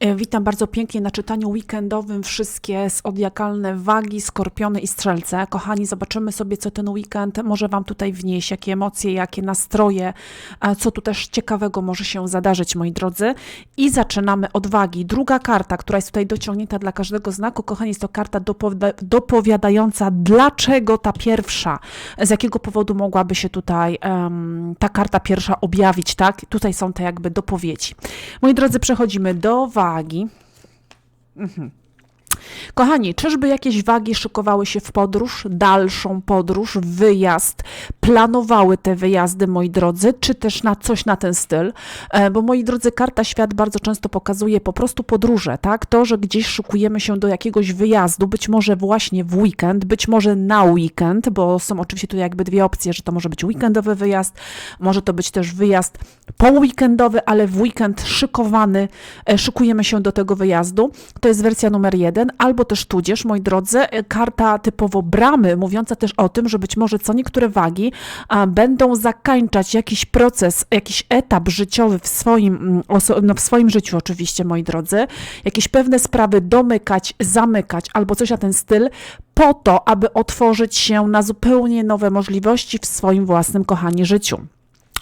E, Witam bardzo pięknie na czytaniu weekendowym wszystkie zodiakalne wagi, skorpiony i strzelce. Kochani, zobaczymy sobie, co ten weekend może Wam tutaj wnieść, jakie emocje, jakie nastroje, co tu też ciekawego może się zadarzyć, moi drodzy. I zaczynamy od wagi. Druga karta, która jest tutaj dociągnięta dla każdego znaku, kochani, jest to karta dopowiada dopowiadająca, dlaczego ta pierwsza, z jakiego powodu mogłaby się tutaj em, ta karta pierwsza objawić, tak? Tutaj są te jakby dopowiedzi. Moi drodzy, przechodzimy do wagi. Mhm. Kochani, czyżby jakieś wagi szykowały się w podróż, dalszą podróż, wyjazd, planowały te wyjazdy, moi drodzy, czy też na coś na ten styl? E, Bo moi drodzy, karta świat bardzo często pokazuje po prostu podróże, tak? To, że gdzieś szykujemy się do jakiegoś wyjazdu, być może właśnie w weekend, być może na weekend, bo są oczywiście tu jakby dwie opcje, że to może być weekendowy wyjazd, może to być też wyjazd poweekendowy, ale w weekend szykowany, e, szykujemy się do tego wyjazdu. To jest wersja numer jeden, albo też tudzież, moi drodzy, e, karta typowo bramy, mówiąca też o tym, że być może co niektóre wagi będą zakańczać jakiś proces, jakiś etap życiowy w swoim, mm, no w swoim życiu oczywiście, moi drodzy, jakieś pewne sprawy domykać, zamykać albo coś na ten styl, po to, aby otworzyć się na zupełnie nowe możliwości w swoim własnym, kochani, życiu.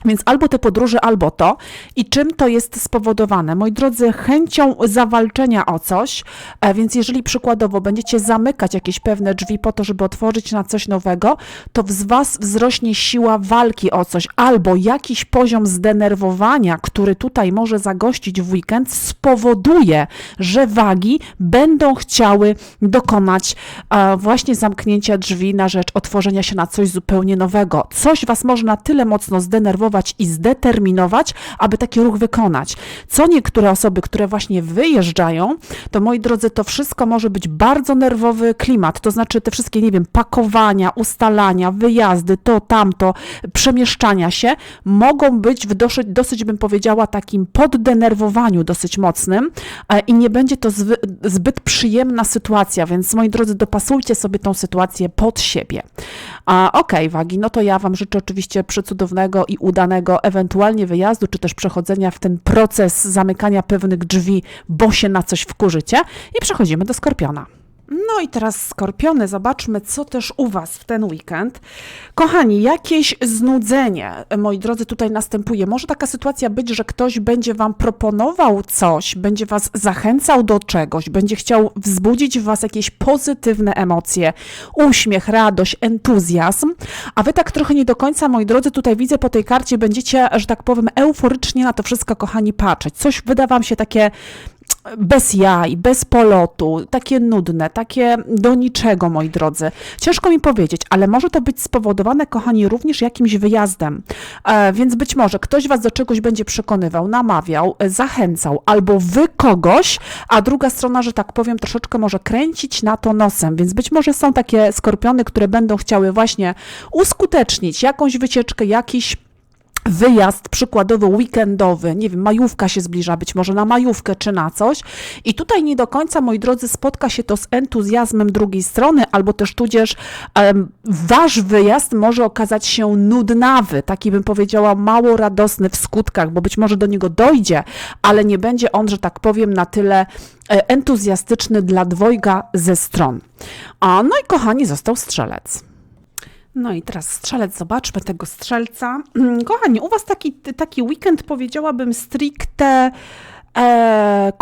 Więc albo te podróże, albo to. I czym to jest spowodowane? Moi drodzy, chęcią zawalczenia o coś, e, więc jeżeli przykładowo będziecie zamykać jakieś pewne drzwi po to, żeby otworzyć na coś nowego, to z Was wzrośnie siła walki o coś, albo jakiś poziom zdenerwowania, który tutaj może zagościć w weekend, spowoduje, że wagi będą chciały dokonać e, właśnie zamknięcia drzwi na rzecz otworzenia się na coś zupełnie nowego. Coś Was może na tyle mocno zdenerwować i zdeterminować, aby taki ruch wykonać. Co niektóre osoby, które właśnie wyjeżdżają, to moi drodzy, to wszystko może być bardzo nerwowy klimat, to znaczy te wszystkie, nie wiem, pakowania, ustalania, wyjazdy, to, tamto, przemieszczania się, mogą być w dosyć, dosyć bym powiedziała, takim poddenerwowaniu dosyć mocnym e, i nie będzie to zbyt przyjemna sytuacja, więc moi drodzy, dopasujcie sobie tą sytuację pod siebie. A, Okej, wagi, no to ja Wam życzę oczywiście przecudownego i udanego ewentualnie wyjazdu, czy też przechodzenia w ten proces zamykania pewnych drzwi, bo się na coś wkurzycie. I przechodzimy do skorpiona. No i teraz skorpiony, zobaczmy, co też u Was w ten weekend. Kochani, jakieś znudzenie, moi drodzy, tutaj następuje. Może taka sytuacja być, że ktoś będzie Wam proponował coś, będzie Was zachęcał do czegoś, będzie chciał wzbudzić w Was jakieś pozytywne emocje, uśmiech, radość, entuzjazm, a Wy tak trochę nie do końca, moi drodzy, tutaj widzę po tej karcie, będziecie, że tak powiem, euforycznie na to wszystko, kochani, patrzeć. Coś wyda Wam się takie bez jaj, bez polotu, takie nudne, takie do niczego, moi drodzy. Ciężko mi powiedzieć, ale może to być spowodowane, kochani, również jakimś wyjazdem. E, więc być może ktoś was do czegoś będzie przekonywał, namawiał, e, zachęcał, albo wy kogoś, a druga strona, że tak powiem, troszeczkę może kręcić na to nosem. Więc być może są takie skorpiony, które będą chciały właśnie uskutecznić jakąś wycieczkę, jakiś wyjazd przykładowo weekendowy, nie wiem, majówka się zbliża, być może na majówkę czy na coś. I tutaj nie do końca, moi drodzy, spotka się to z entuzjazmem drugiej strony, albo też tudzież em, wasz wyjazd może okazać się nudnawy, taki bym powiedziała mało radosny w skutkach, bo być może do niego dojdzie, ale nie będzie on, że tak powiem, na tyle e, entuzjastyczny dla dwojga ze stron. A no i kochani, został strzelec. No i teraz strzelec, zobaczmy tego strzelca. Kochani, u Was taki, taki weekend powiedziałabym stricte e.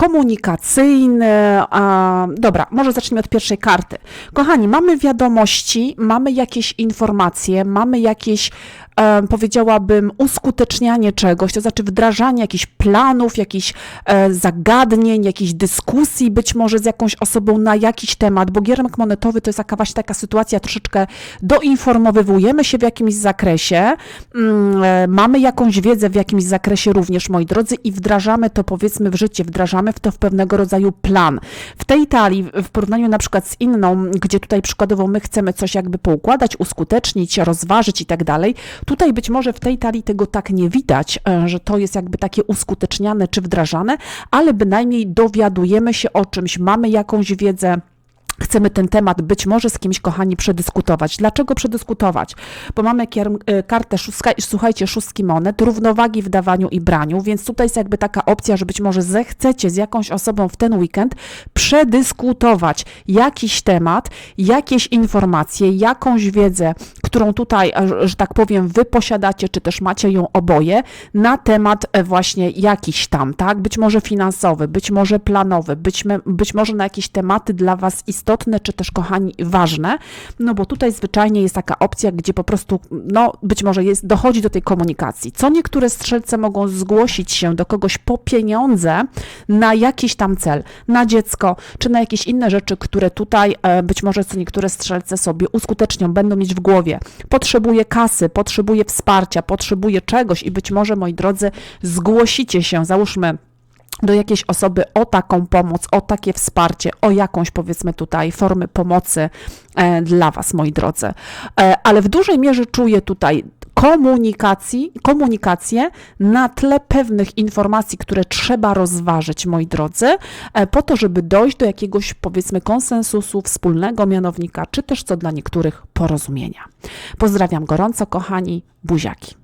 A, dobra, może zacznijmy od pierwszej karty. Kochani, mamy wiadomości, mamy jakieś informacje, mamy jakieś, e, powiedziałabym, uskutecznianie czegoś, to znaczy wdrażanie jakichś planów, jakichś e, zagadnień, jakichś dyskusji, być może z jakąś osobą na jakiś temat, bo giermek monetowy to jest taka właśnie taka sytuacja, troszeczkę doinformowywujemy się w jakimś zakresie, mm, e, mamy jakąś wiedzę w jakimś zakresie również, moi drodzy, i wdrażamy to powiedzmy w życie, wdrażamy w to w pewnego rodzaju plan. W tej talii, w porównaniu na przykład z inną, gdzie tutaj przykładowo my chcemy coś jakby poukładać, uskutecznić, rozważyć i tak dalej, tutaj być może w tej talii tego tak nie widać, e, że to jest jakby takie uskuteczniane czy wdrażane, ale bynajmniej dowiadujemy się o czymś, mamy jakąś wiedzę, chcemy ten temat być może z kimś, kochani, przedyskutować. Dlaczego przedyskutować? Bo mamy e, kartę, szóstka, słuchajcie, szóstki monet, równowagi w dawaniu i braniu, więc tutaj jest jakby taka opcja, że być może zechcecie z jakąś osobą w ten weekend przedyskutować jakiś temat, jakieś informacje, jakąś wiedzę, którą tutaj, e, że tak powiem, wy posiadacie, czy też macie ją oboje, na temat e, właśnie jakiś tam, tak? Być może finansowy, być może planowy, być, być może na jakieś tematy dla was istotne, czy też, kochani, ważne, no bo tutaj zwyczajnie jest taka opcja, gdzie po prostu, no być może jest, dochodzi do tej komunikacji. Co niektóre strzelce mogą zgłosić się do kogoś po pieniądze na jakiś tam cel, na dziecko, czy na jakieś inne rzeczy, które tutaj e, być może co niektóre strzelce sobie uskutecznią, będą mieć w głowie. Potrzebuję kasy, potrzebuję wsparcia, potrzebuję czegoś i być może, moi drodzy, zgłosicie się, załóżmy, do jakiejś osoby o taką pomoc, o takie wsparcie, o jakąś powiedzmy tutaj formy pomocy e, dla Was, moi drodzy. E, ale w dużej mierze czuję tutaj komunikacji, komunikację na tle pewnych informacji, które trzeba rozważyć, moi drodzy, e, po to, żeby dojść do jakiegoś powiedzmy konsensusu, wspólnego mianownika, czy też co dla niektórych porozumienia. Pozdrawiam gorąco, kochani, buziaki.